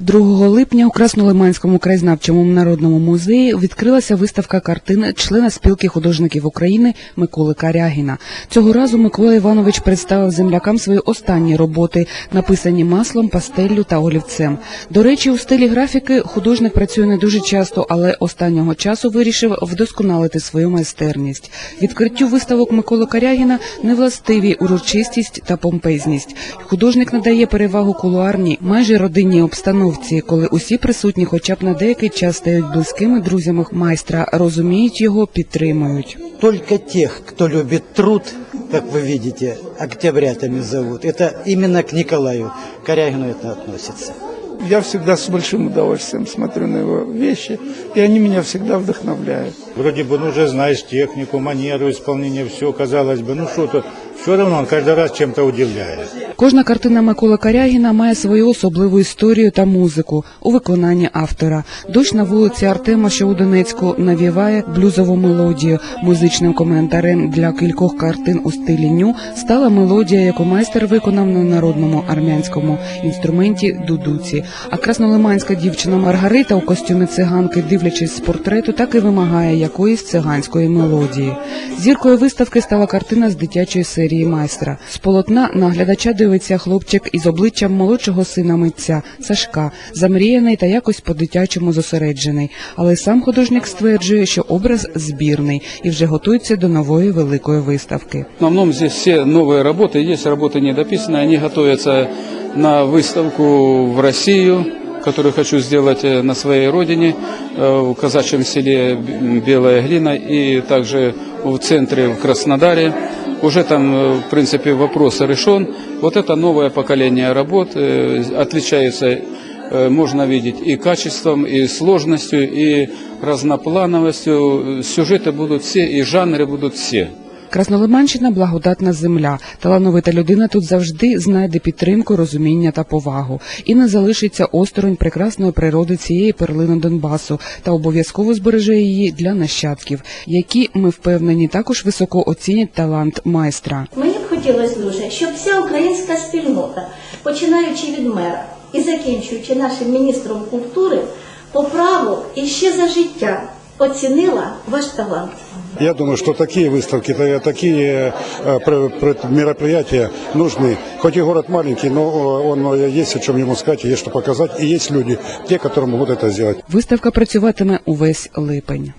2 липня у Краснолиманському краєзнавчому народному музеї відкрилася виставка картин члена спілки художників України Миколи Карягіна. Цього разу Микола Іванович представив землякам свої останні роботи, написані маслом, пастеллю та олівцем. До речі, у стилі графіки художник працює не дуже часто, але останнього часу вирішив вдосконалити свою майстерність. Відкриттю виставок Миколи Карягіна не властиві урочистість та помпезність. Художник надає перевагу кулуарній, майже родинній обстановці, коли усі присутні, хоча б на деякий час стають близькими друзями майстра, розуміють його, підтримують. Только тех, кто любит труд, как вы видите, октябрятами зовут. Это именно к Николаю Корягину это относится. Я всегда с большим удовольствием смотрю на его вещи, и они меня всегда вдохновляют. Вроде бы, ну, уже знаешь технику, манеру исполнения, все, казалось бы, ну что тут, все равно каждый раз чем-то удивляет. Кожна картина Миколи Карягіна має свою особливу історію та музику у виконанні автора. Дощ на вулиці Артема, що у Донецьку, навіває блюзову мелодію. Музичним коментарем для кількох картин у стилі ню стала мелодія, яку майстер виконав на народному армянському інструменті дудуці. А краснолиманська дівчина Маргарита у костюмі циганки, дивлячись з портрету, так і вимагає якоїсь циганської мелодії. Зіркою виставки стала картина з дитячої серії майстра. З полотна на глядача дивиться хлопчик із обличчям молодшого сина митця Сашка, замріяний та якось по-дитячому зосереджений. Але сам художник стверджує, що образ збірний і вже готується до нової великої виставки. В основном здесь все новые работы, есть работы недописанные, они готовятся на выставку в Россию, которую хочу сделать э, на своей родине, э, в казачьем селе Б- Белая Глина и также в центре в Краснодаре. Уже там, э, в принципе, вопрос решен. Вот это новое поколение работ э, отличается э, можно видеть и качеством, и сложностью, и разноплановостью. Сюжеты будут все, и жанры будут все. Краснолиманщина благодатна земля. Талановита людина тут завжди знайде підтримку, розуміння та повагу і не залишиться осторонь прекрасної природи цієї перлини Донбасу та обов'язково збереже її для нащадків, які ми впевнені також високо оцінять талант майстра. Мені б хотілося дуже, щоб вся українська спільнота, починаючи від мера і закінчуючи нашим міністром культури, по праву і ще за життя оцінила ваш талант. Я думаю, что такие выставки, та- такие э, пр- пр- мероприятия нужны. Хоть и город маленький, но э, он э, есть о чем ему сказать, есть что показать, и есть люди, те, которые могут это сделать. Виставка працюватиме увесь липень.